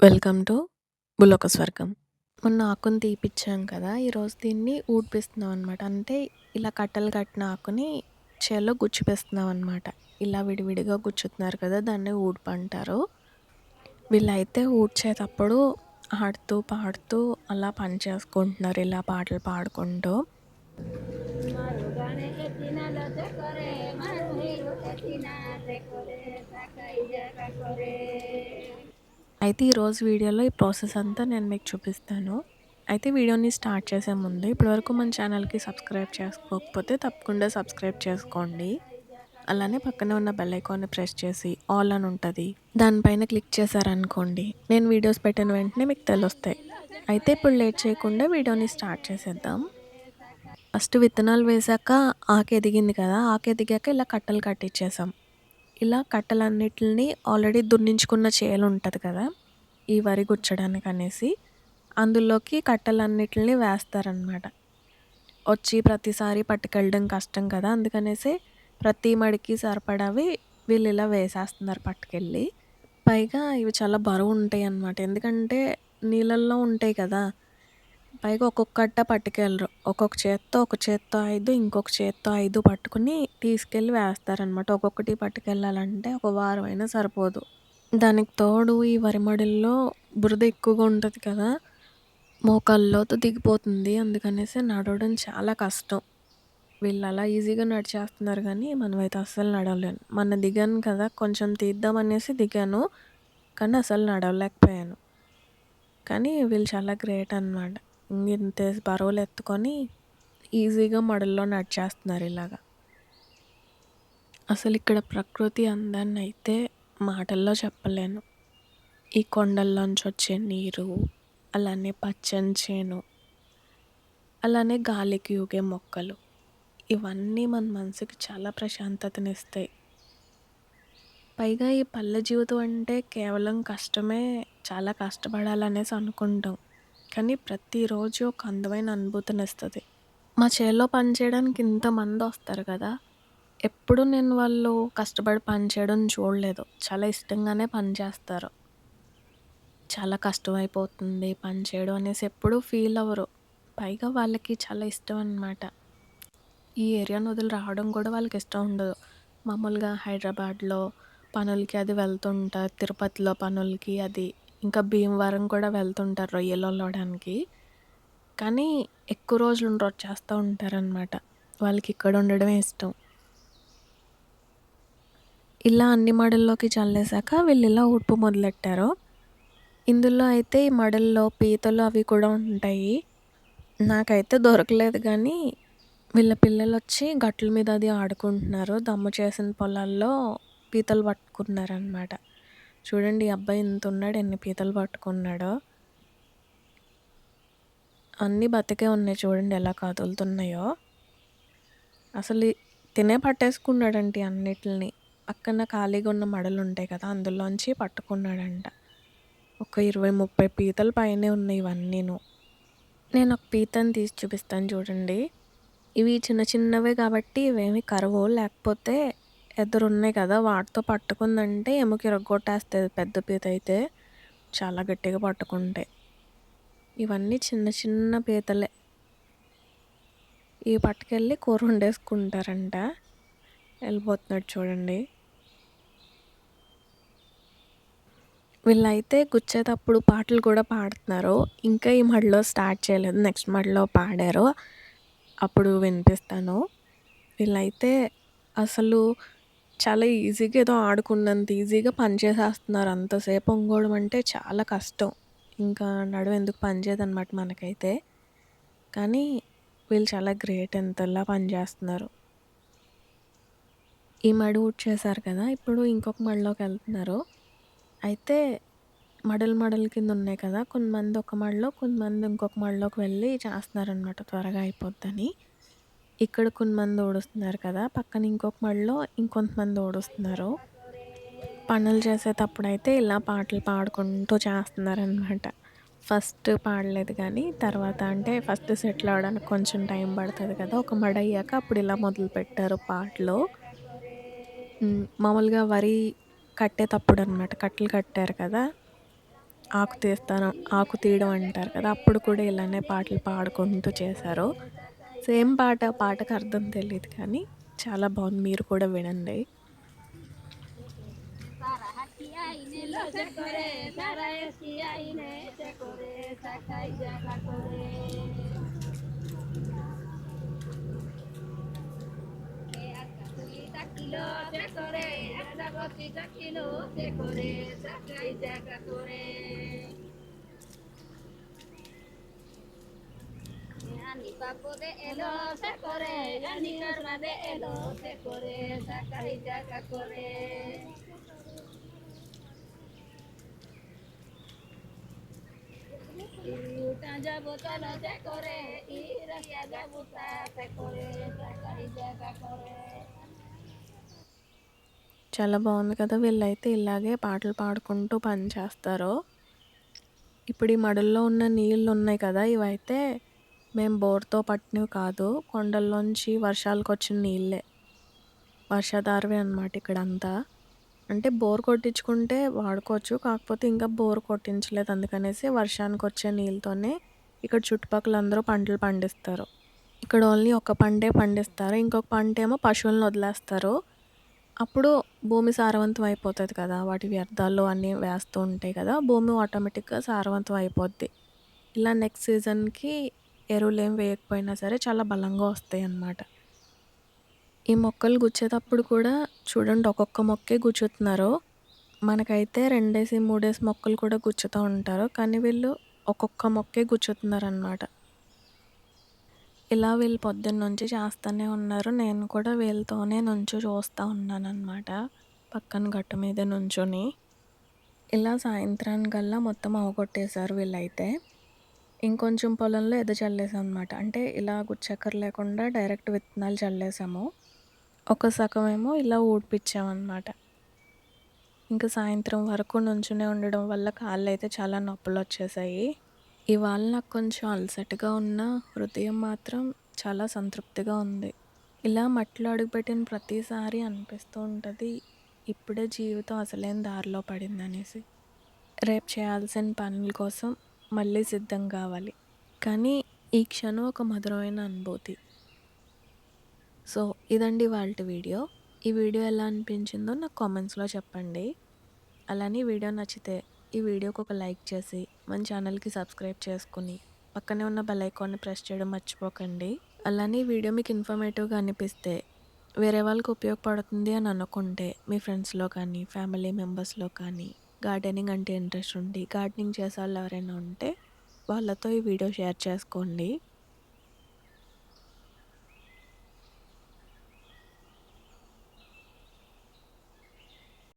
Welcome to బుల్లొక స్వర్గం. మొన్న ఆకుని తీపిచ్చాం కదా! ఈరోజు దీన్ని ఊడిపిస్తున్నాం అనమాట. అంటే ఇలా కట్టలు కట్టిన ఆకుని చేలో గుచ్చిపిస్తున్నాం అనమాట. ఇలా విడివిడిగా గుచ్చుతున్నారు కదా! దాన్ని ఊడ్పంటారు. వీళ్ళైతే ఊడ్చేటప్పుడు ఆడుతూ, పాడుతూ అలా పని చేసుకుంటున్నారు. ఇలా పాటలు పాడుకుంటూ. అయితే ఈరోజు వీడియోలో ఈ ప్రాసెస్ అంతా నేను మీకు చూపిస్తాను. అయితే వీడియోని స్టార్ట్ చేసే ముందు ఇప్పటివరకు మన ఛానల్‌కి సబ్స్క్రైబ్ చేసుకోకపోతే తప్పకుండా సబ్స్క్రైబ్ చేసుకోండి. అలానే పక్కనే ఉన్న బెల్ ఐకాన్‌ని ప్రెస్ చేసి ఆల్ అని ఉంటుంది దానిపైన క్లిక్ చేశారనుకోండి నేను వీడియోస్ పెట్టిన వెంటనే మీకు తెలుస్తాయి. అయితే ఇప్పుడు లేట్ చేయకుండా వీడియోని స్టార్ట్ చేసేద్దాం. ఫస్ట్ విత్తనాలు వేశాక ఆకు ఎదిగింది కదా! ఆకు ఎదిగాక ఇలా కట్టలు కట్టించేసాం ఇలా కట్టలన్నిటిని ఆల్రెడీ దున్నించుకున్న చేలు ఉంటుంది కదా! ఈ వరి గుచ్చడానికి అనేసి అందులోకి కట్టలన్నిటిని వేస్తారనమాట. వచ్చి ప్రతిసారి పట్టుకెళ్ళడం కష్టం కదా! అందుకనేసి ప్రతి మడికి సరిపడవి వీళ్ళు ఇలా వేసేస్తున్నారు పట్టుకెళ్ళి. పైగా ఇవి చాలా బరువు ఉంటాయి అన్నమాట. ఎందుకంటే నీళ్ళల్లో ఉంటాయి కదా! పైగా ఒక్కొక్క పట్టుకెళ్ళరు. ఒక్కొక్క చేత్తో ఒక చేత్తో ఐదు ఇంకొక చేత్తో ఐదు పట్టుకొని తీసుకెళ్ళి వేస్తారనమాట. ఒక్కొక్కటి పట్టుకెళ్ళాలంటే ఒక వారం అయినా సరిపోదు. దానికి తోడు ఈ వరిమడిల్లో బురద ఎక్కువగా ఉంటుంది కదా! మోకాల్లోతో దిగిపోతుంది. అందుకనేసి నడవడం చాలా కష్టం. వీళ్ళు అలా ఈజీగా నడిచేస్తున్నారు కానీ మనమైతే అస్సలు నడవలేను. మొన్న దిగాను కదా! కొంచెం తీద్దామనేసి దిగాను. కానీ అసలు నడవలేకపోయాను. కానీ వీళ్ళు చాలా గ్రేట్ అనమాట. ఇంత బరువులు ఎత్తుకొని ఈజీగా మడుల్లో నడిచేస్తున్నారు ఇలాగా అసలు ఇక్కడ ప్రకృతి అందాన్ని అయితే మాటల్లో చెప్పలేను. ఈ కొండల్లోంచి వచ్చే నీరు, అలానే పచ్చని చేను, అలానే గాలికి ఊగే మొక్కలు ఇవన్నీ మన మనసుకి చాలా ప్రశాంతతనిస్తాయి. పైగా ఈ పల్లె జీవితం అంటే కేవలం కష్టమే చాలా కష్టపడాలనేసి అనుకుంటాం. కానీ ప్రతిరోజు ఒక అందమైన అనుభూతిని ఇస్తుంది మా చేలో పని చేయడానికి ఇంతమంది వస్తారు కదా! ఎప్పుడు నేను వాళ్ళు కష్టపడి పని చేయడం చూడలేదు. చాలా ఇష్టంగానే పని చేస్తారు. చాలా కష్టమైపోతుంది పని చేయడం అనేసి ఎప్పుడూ ఫీల్ అవ్వరు. పైగా వాళ్ళకి చాలా ఇష్టం అనమాట. ఈ ఏరియాను వదిలి రావడం కూడా వాళ్ళకి ఇష్టం ఉండదు. మామూలుగా హైదరాబాద్‌లో పనులకి అది వెళ్తుంటారు. తిరుపతిలో పనులకి అది ఇంకా భీమవరం కూడా వెళ్తుంటారు రొయ్యలు ఒలవడానికి. కానీ ఎక్కువ రోజులు ఉండరు వచ్చేస్తూ ఉంటారనమాట. వాళ్ళకి ఇక్కడ ఉండడమే ఇష్టం. ఇలా అన్ని మడల్లోకి చల్లేశాక వీళ్ళు ఇలా ఊడ్పు మొదలెట్టారు. ఇందులో అయితే ఈ మడల్లో పీతలు అవి కూడా ఉంటాయి. నాకైతే దొరకలేదు కానీ వీళ్ళ పిల్లలు వచ్చి గట్ల మీద అది ఆడుకుంటున్నారు. దమ్ము చేసిన పొలాల్లో పీతలు పట్టుకున్నారనమాట. చూడండి ఈ అబ్బాయి ఇంతున్నాడు ఎన్ని పీతలు పట్టుకున్నాడో. అన్నీ బతికే ఉన్నాయి చూడండి ఎలా కదులుతున్నాయో. అసలు తినే పట్టేసుకున్నాడంటే అన్నిటిని. పక్కన ఖాళీగా ఉన్న మడలు ఉంటాయి కదా! అందులోంచి పట్టుకున్నాడంట. ఒక 20, 30 పీతలు పైనే ఉన్నాయి ఇవన్నీను. నేను ఒక పీతని తీసి చూపిస్తాను చూడండి. ఇవి చిన్న చిన్నవే కాబట్టి ఇవేమి కరవవు. లేకపోతే ఎదురున్నాయి కదా! వాటితో పట్టుకుందంటే ఎముక ఇరగొట్టేస్తుంది పెద్ద పీత అయితే. చాలా గట్టిగా పట్టుకుంటే. ఇవన్నీ చిన్న చిన్న పీతలే. ఇవి పట్టుకెళ్ళి కూర వండేసుకుంటారంట. వెళ్ళిపోతున్నాడు చూడండి. వీళ్ళైతే గుచ్చేటప్పుడు పాటలు కూడా పాడుతున్నారు. ఇంకా ఈ మడిలో స్టార్ట్ చేయలేదు. నెక్స్ట్ మడిలో పాడారు. అప్పుడు వినిపిస్తాను. వీళ్ళైతే అసలు చాలా ఈజీగా ఏదో ఆడుకున్నంత ఈజీగా పని చేసేస్తున్నారు. అంతసేపు ఒంగోడం అంటే చాలా కష్టం. ఇంకా నడుము ఎందుకు పనిచేయదు అనమాట మనకైతే. కానీ వీళ్ళు చాలా గ్రేట్ ఎంతలా పని చేస్తున్నారు. ఈ మడి ఊడ్చేశారు కదా! ఇప్పుడు ఇంకొక మడిలోకి వెళ్తున్నారు. అయితే మడలు మడల కింద ఉన్నాయి కదా! కొంతమంది ఒక మడిలో, కొంతమంది ఇంకొక మడిలోకి వెళ్ళి చేస్తున్నారనమాట త్వరగా అయిపోద్దని. ఇక్కడ కొంతమంది ఊడుస్తున్నారు కదా! పక్కన ఇంకొక మడిలో ఇంకొంతమంది ఊడుస్తున్నారు. పనులు చేసేటప్పుడైతే ఇలా పాటలు పాడుకుంటూ చేస్తున్నారనమాట. ఫస్ట్ పాడలేదు కానీ తర్వాత అంటే ఫస్ట్ సెటిల్ అవడానికి కొంచెం టైం పడుతుంది కదా! ఒక మడ అయ్యాక అప్పుడు ఇలా మొదలు పెట్టారు పాటలు. మామూలుగా వరి కట్టేటప్పుడు అనమాట. కట్టలు కట్టారు కదా! ఆకు తీస్తాను ఆకు తీయడం అంటారు కదా అప్పుడు కూడా ఇలానే పాటలు పాడుకుంటూ చేశారు సేమ్ పాట పాటకు అర్థం తెలియదు కానీ చాలా బాగుంది. మీరు కూడా వినండి. করে Yani papo de elo se kore, yani karma de elo se kore, sakai jaga kore. Iuta jabutalo se kore, irasia jabuta se kore, sakai jaga corre. చాలా బాగుంది కదా వీళ్ళైతే ఇలాగే పాటలు పాడుకుంటూ పని చేస్తారు ఇప్పుడు ఈ మడుల్లో ఉన్న నీళ్ళు ఉన్నాయి కదా ఇవైతే మేము బోర్తో పట్టినవి కాదు కొండల్లోంచి వర్షాలకు వచ్చిన నీళ్ళే. వర్షాధారవే అనమాట ఇక్కడంతా. అంటే బోర్ కొట్టించుకుంటే వాడుకోవచ్చు కాకపోతే ఇంకా బోర్ కొట్టించలేదు అందుకనేసి వర్షానికి వచ్చే నీళ్ళతోనే ఇక్కడ చుట్టుపక్కల అందరూ పంటలు పండిస్తారు. ఇక్కడ ఓన్లీ ఒక పంటే పండిస్తారు ఇంకొక పంట ఏమో పశువులను వదిలేస్తారు. అప్పుడు భూమి సారవంతం అయిపోతుంది కదా వాటి వ్యర్థాలు అన్నీ వేస్తూ ఉంటాయి కదా భూమి ఆటోమేటిక్గా సారవంతం అయిపోద్ది. ఇలా నెక్స్ట్ సీజన్కి ఎరువులు ఏం వేయకపోయినా సరే చాలా బలంగా వస్తాయి అన్నమాట ఈ మొక్కలు గుచ్చేటప్పుడు కూడా చూడండి ఒక్కొక్క మొక్కే గుచ్చుతున్నారు. మనకైతే రెండేసి మూడేసి మొక్కలు కూడా గుచ్చుతూ ఉంటారు. కానీ వీళ్ళు ఒక్కొక్క మొక్కే గుచ్చుతున్నారనమాట ఇలా వీళ్ళు పొద్దున్న నుంచి చేస్తూనే ఉన్నారు. నేను కూడా వీళ్ళతోనే నుంచో చూస్తూ ఉన్నాను పక్కన గట్టు మీద నుంచొని. ఇలా సాయంత్రానికల్లా మొత్తం అవగొట్టేశారు వీళ్ళైతే. ఇంకొంచెం పొలంలో ఎద చల్లేసాం అనమాట అంటే ఇలా గుచ్చక్కర లేకుండా డైరెక్ట్ విత్తనాలు చల్లేసాము. ఒక సగం ఏమో ఇలా ఊడిపించామన్నమాట ఇంకా సాయంత్రం వరకు నుంచునే ఉండడం వల్ల కాళ్ళు అయితే చాలా నొప్పులు వచ్చేసాయి. ఇవాళ నాకు కొంచెం అలసటగా ఉన్న హృదయం మాత్రం చాలా సంతృప్తిగా ఉంది. ఇలా మట్టిలో అడుగుపెట్టిన ప్రతిసారి అనిపిస్తూ ఉంటుంది ఇప్పుడే జీవితం అసలేం దారిలో పడింది అనేసి రేపు చేయాల్సిన పనుల కోసం మళ్ళీ సిద్ధం కావాలి. కానీ ఈ క్షణం ఒక మధురమైన అనుభూతి. సో ఇదండి వాళ్ళ వీడియో. ఈ వీడియో ఎలా అనిపించిందో నాకు కామెంట్స్లో చెప్పండి. అలానే వీడియో నచ్చితే ఈ వీడియోకి ఒక లైక్ చేసి మన ఛానల్కి సబ్స్క్రైబ్ చేసుకుని పక్కనే ఉన్న బెల్ ఐకాన్ని ప్రెస్ చేయడం మర్చిపోకండి. అలానే ఈ వీడియో మీకు ఇన్ఫర్మేటివ్గా అనిపిస్తే వేరే వాళ్ళకి ఉపయోగపడుతుంది అని అనుకుంటే మీ ఫ్రెండ్స్లో కానీ ఫ్యామిలీ మెంబర్స్లో కానీ గార్డెనింగ్ అంటే ఇంట్రెస్ట్ ఉండి గార్డెనింగ్ చేసే వాళ్ళు ఎవరైనా ఉంటే వాళ్ళతో ఈ వీడియో షేర్ చేసుకోండి.